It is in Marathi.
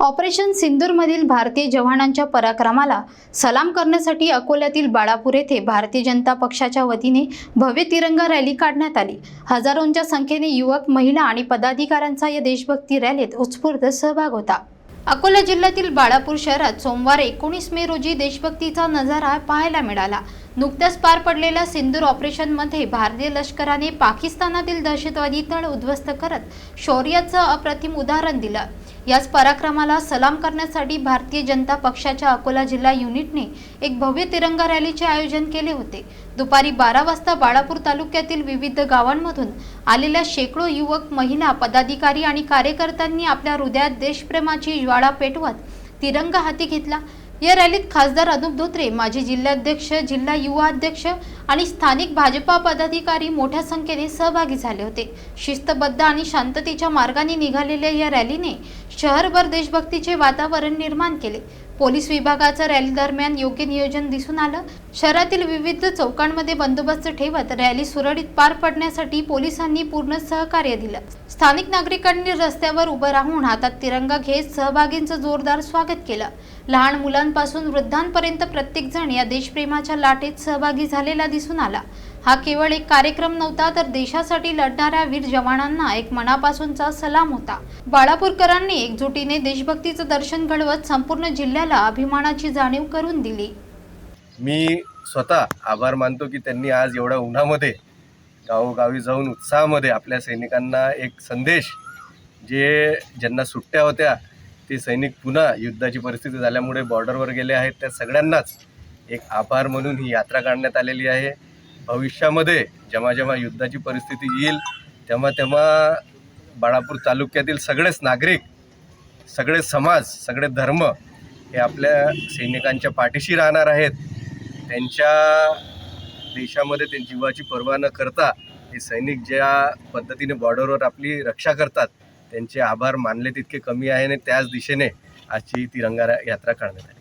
ऑपरेशन सिंदूरमधील भारतीय जवानांच्या पराक्रमाला सलाम करण्यासाठी अकोल्यातील बाळापूर येथे भारतीय जनता पक्षाच्या वतीने भव्य तिरंगा रॅली काढण्यात आली. हजारोंच्या संख्येने युवक महिला आणि पदाधिकाऱ्यांचा या देशभक्ती रॅलीत उत्स्फूर्त सहभाग होता. अकोला जिल्ह्यातील बाळापूर शहरात सोमवार एकोणीस मे रोजी देशभक्तीचा नजारा पाहायला मिळाला. नुकत्याच पार पडलेल्या सिंदूर ऑपरेशनमध्ये भारतीय लष्कराने पाकिस्तानातील दहशतवादी तळ उद्ध्वस्त करत शौर्याचं अप्रतिम उदाहरण दिलं. याच पराक्रमाला सलाम करण्यासाठी भारतीय जनता पक्षाच्या अकोला जिल्हा युनिटने एक भव्य तिरंगा रॅलीचे आयोजन केले होते. दुपारी बारा वाजता बाळापूर तालुक्यातील विविध गावांमधून आलेल्या शेकडो युवक महिला पदाधिकारी आणि कार्यकर्त्यांनी आपल्या हृदयात देशप्रेमाची ज्वाळा पेटवत तिरंगा हाती घेतला. या रॅलीत खासदार अनुप धोत्रे माजी जिल्हाध्यक्ष जिल्हा युवा अध्यक्ष आणि स्थानिक भाजपा पदाधिकारी मोठ्या संख्येने सहभागी झाले होते. शिस्तबद्ध आणि शांततेच्या मार्गाने निघालेल्या या रॅलीने शहरभर देशभक्तीचे वातावरण निर्माण केले. पोलीस विभागाचं रॅली दरम्यान योग्य नियोजन दिसून आलं. शहरातील विविध चौकांमध्ये बंदोबस्त ठेवत रॅली सुरळीत पार पडण्यासाठी पोलिसांनी पूर्ण सहकार्य दिलं. स्थानिक नागरिकांनी रस्त्यावर उभं राहून हातात तिरंगा घेत सहभागींचं जोरदार स्वागत केलं. लहान मुलांपासून वृद्धांपर्यंत प्रत्येक जण या देशप्रेमाच्या लाटेत सहभागी झालेला दिसून आला. हा केवळ एक कार्यक्रम नव्हता तर देशासाठी लढणाऱ्या वीर जवानांना एक मनापासूनचा सलाम होता. बाळापूरकरांनी एकजुटीने देशभक्तीचं दर्शन घडवत संपूर्ण जिल्ह्याला अभिमानाची जाणीव करून दिली. मी स्वतः आभार मानतो की त्यांनी आज एवढ्या उन्हामध्ये गावोगावी जाऊन उत्साहामध्ये आपल्या सैनिकांना एक संदेश जे ज्यांना सुट्ट्या होत्या ते सैनिक पुन्हा युद्धाची परिस्थिती झाल्यामुळे बॉर्डरवर गेले आहेत त्या सगळ्यांनाच एक आभार म्हणून ही यात्रा काढण्यात आलेली आहे. भविष्यामध्ये जेव्हा जेव्हा युद्धाची परिस्थिती येईल तेव्हा तेव्हा बाळापूर तालुक्यातील सगळेच नागरिक सगळे समाज सगळे धर्म हे आपल्या सैनिकांच्या पाठीशी राहणार आहेत. त्यांच्या देशामध्ये त्यांची जीवाची पर्वा न करता हे सैनिक ज्या पद्धतीने बॉर्डरवर आपली रक्षा करतात त्यांचे आभार मानले तितके कमी आहे आणि त्याच दिशेने आजची तिरंगा यात्रा काढण्यात आली.